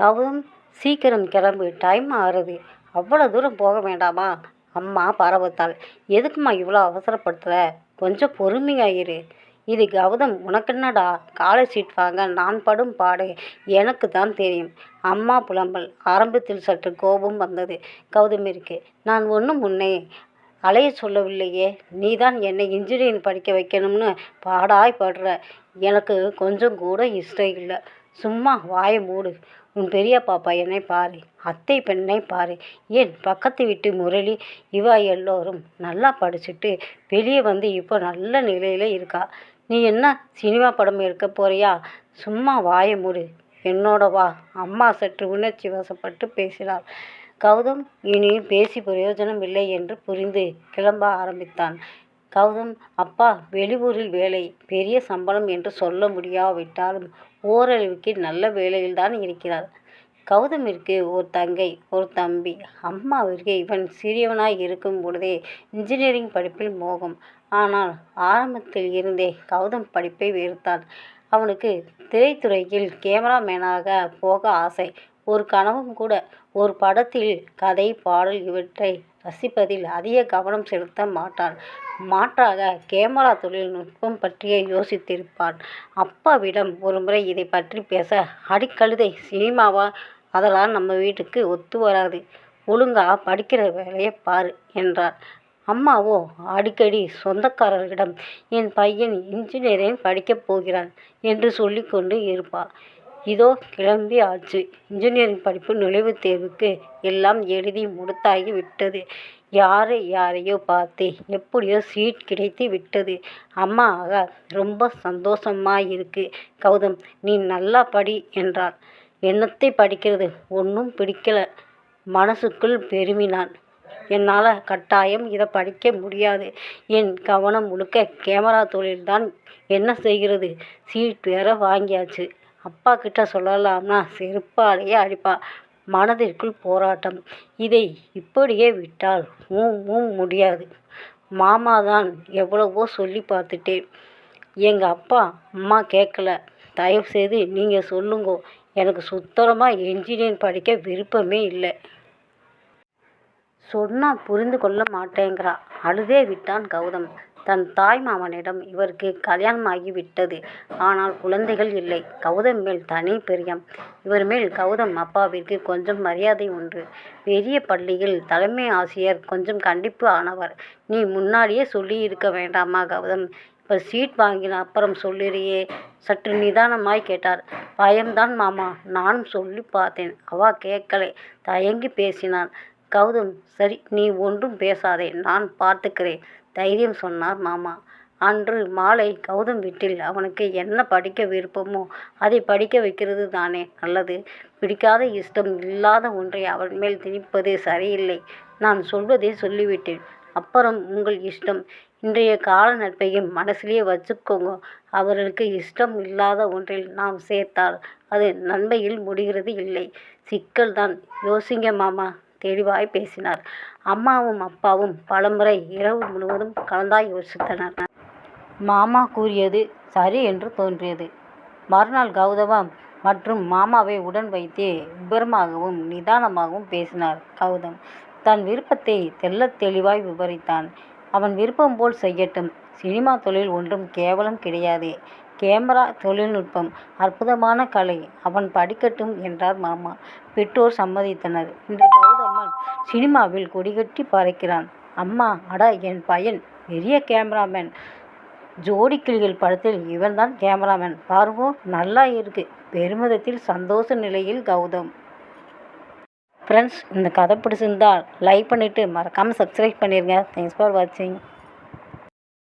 கௌதம் சீக்கிரம் கிளம்பு டைம் ஆறுது. அவ்வளோ தூரம் போக வேண்டாமா? அம்மா பரவத்தாள் எதுக்கும்மா இவ்வளோ அவசரப்படுத்துகிற கொஞ்சம் பொறுமையாக இரு. இது கௌதம் உனக்கென்னடா காலேஜ் சீட் வாங்க நான் படும் பாடு. எனக்கு தான் தெரியும். அம்மா புலம்பல். ஆரம்பத்தில் சற்று கோபம் வந்தது. கௌதமிற்கு நான் ஒன்றும் முன்னே அலைய சொல்லவில்லையே. நீ தான் என்னை இன்ஜினியரிங் படிக்க வைக்கணும்னு பாடாய் படுற எனக்கு கொஞ்சம் கூட இஷ்டம் இல்லை. சும்மா வாயை மூடு. உன் பெரியப்பா என்னை பாரு அத்தை பெண்ணை பாரு. ஏன் பக்கத்து வீட்டு முரளி இவா எல்லோரும் நல்லா படிச்சுட்டு வெளியே வந்து இப்போ நல்ல நிலையில் இருக்கா. நீ என்ன சினிமா படம் எடுக்க போறியா? சும்மா வாயை மூடு. என்னோட வா. அம்மா சற்று உணர்ச்சி வசப்பட்டு பேசினாள். கௌதம் இனி பேசி பிரயோஜனம் இல்லை என்று புரிந்து கிளம்ப ஆரம்பித்தான். கௌதம் அப்பா வெளியூரில் வேலை. பெரிய சம்பளம் என்று சொல்ல முடியாவிட்டாலும் ஓரளவுக்கு நல்ல வேலையில்தான் இருக்கிறார். கௌதமிற்கு ஒரு தங்கை ஒரு தம்பி. அம்மாவிற்கு இவன் சிறியவனாய் இருக்கும் பொழுதே இன்ஜினியரிங் படிப்பில் மோகம். ஆனால் ஆரம்பத்தில் இருந்தே கௌதம் படிப்பை வெறுத்தான். அவனுக்கு திரைத்துறையில் கேமராமேனாக போக ஆசை. ஒரு கனவும் கூட ஒரு படத்தில் கதை பாடல் இவற்றை ரசிப்பதில் அதிக கவனம் செலுத்த மாட்டான் மாற்றாக கேமரா தொழில்நுட்பம் பற்றியே யோசித்திருப்பான் அப்பாவிடம் ஒருமுறை இதை பற்றி பேச அடிக்கழுதை சினிமாவா? அதெல்லாம் நம்ம வீட்டுக்கு ஒத்து வராது. ஒழுங்கா படிக்கிற வேலையை பாரு என்றார் அம்மாவோ அடிக்கடி சொந்தக்காரர்களிடம் என் பையன் இன்ஜினியரிங் படிக்கப் போகிறான் என்று சொல்லிக்கொண்டு இருப்பார் இதோ கிளம்பி ஆச்சு. இன்ஜினியரிங் படிப்பு நுழைவுத் தேர்வுக்கு எல்லாம் எழுதி முடித்தாகி விட்டது. யாரை யாரையோ பார்த்து. எப்படியோ சீட் கிடைத்து விட்டது. அம்மாக ரொம்ப சந்தோஷமாக இருக்குது கௌதம் நீ நல்லா படி என்றாள். என்னத்தை படிக்கிறது? ஒன்றும் பிடிக்கல. மனசுக்குள் பெருமினான். என்னால் கட்டாயம் இதை படிக்க முடியாது. என் கவனம் முழுக்க கேமரா தொழில்தான். என்ன செய்கிறது? சீட் வேற வாங்கியாச்சு. அப்பா கிட்ட சொல்லலாம்னா செருப்பாலேயே அடிப்பா. மனதிற்குள் போராட்டம். இதை இப்படியே விட்டால் ஊம் முடியாது. மாமா தான் எவ்வளவோ சொல்லி பார்த்துட்டேன். எங்கள் அப்பா அம்மா கேட்கல தயவு செய்து நீங்கள் சொல்லுங்கோ. எனக்கு சுத்தமாக என்ஜினியரிங் படிக்க விருப்பமே இல்லை. சொன்னால் புரிந்து கொள்ள மாட்டேங்கிறா. அழுதே விட்டான் கௌதம். தன் தாய் மாமனிடம் இவருக்கு கல்யாணமாகி விட்டது ஆனால் குழந்தைகள் இல்லை. கௌதம் மேல் தனி பிரியம். இவர் மேல் கௌதம் அப்பாவிற்கு கொஞ்சம் மரியாதை உண்டு. பெரிய பள்ளியில் தலைமை ஆசிரியர் கொஞ்சம் கண்டிப்பு ஆனவர். நீ முன்னாடியே சொல்லியிருக்க வேண்டாமா கௌதம்? இப்போ சீட் வாங்கின அப்புறம் சொல்லுறியே. சற்று நிதானமாய் கேட்டார். பயம்தான் மாமா. நானும் சொல்லி பார்த்தேன். அவா கேட்கலை. தயங்கி பேசினான் கௌதம் சரி நீ ஒன்றும் பேசாதே நான் பார்த்துக்கிறேன் தைரியம் சொன்னார் மாமா. அன்று மாலை கௌதம் வீட்டில் அவனுக்கு என்ன படிக்க விருப்பமோ அதை படிக்க வைக்கிறது தானே நல்லது. பிடிக்காத இஷ்டம் இல்லாத ஒன்றை அவன் மேல் திணிப்பது சரியில்லை. நான் சொல்வதை சொல்லிவிட்டேன். அப்புறம் உங்கள் இஷ்டம். இன்றைய கால நட்பையும் மனசிலேயே வச்சுக்கோங்க. அவர்களுக்கு இஷ்டம் இல்லாத ஒன்றில் நாம் சேர்த்தால் அது நன்மையில் முடிகிறது இல்லை. சிக்கல்தான். யோசிங்க மாமா. தெளிவாய் பேசினார். அம்மாவும் அப்பாவும் பலமுறை இரவு முழுவதும் கலந்தாய் யோசித்தனர். மாமா கூறியது சரி என்று தோன்றியது. மறுநாள் கௌதமம் மற்றும் மாமாவை உடன் வைத்தே விபரமாகவும் நிதானமாகவும் பேசினார் கௌதம். தன் விருப்பத்தை தெள்ளத் தெளிவாய் விவரித்தான். அவன் விருப்பம் போல் செய்யட்டும். சினிமா தொழில் ஒன்றும் கேவலம் கிடையாது. கேமரா தொழில்நுட்பம் அற்புதமான கலை. அவன் படிக்கட்டும் என்றார் மாமா. பெற்றோர் சம்மதித்தனர். இன்று கௌதமன் சினிமாவில் கொடிகட்டி பறக்கிறான். அம்மா அடா என் பையன் பெரிய கேமராமேன். ஜோடி கிளிகள் படத்தில் இவன்தான் கேமராமேன். பார்வோம் நல்லா இருக்கு. பெருமிதத்தில் சந்தோஷ நிலையில் கௌதம். ஃப்ரெண்ட்ஸ் இந்த கதை பிடிச்சிருந்தா லைக் பண்ணிவிட்டு மறக்காமல் சப்ஸ்கிரைப் பண்ணிடுங்க தேங்க்ஸ் ஃபார் வாட்சிங்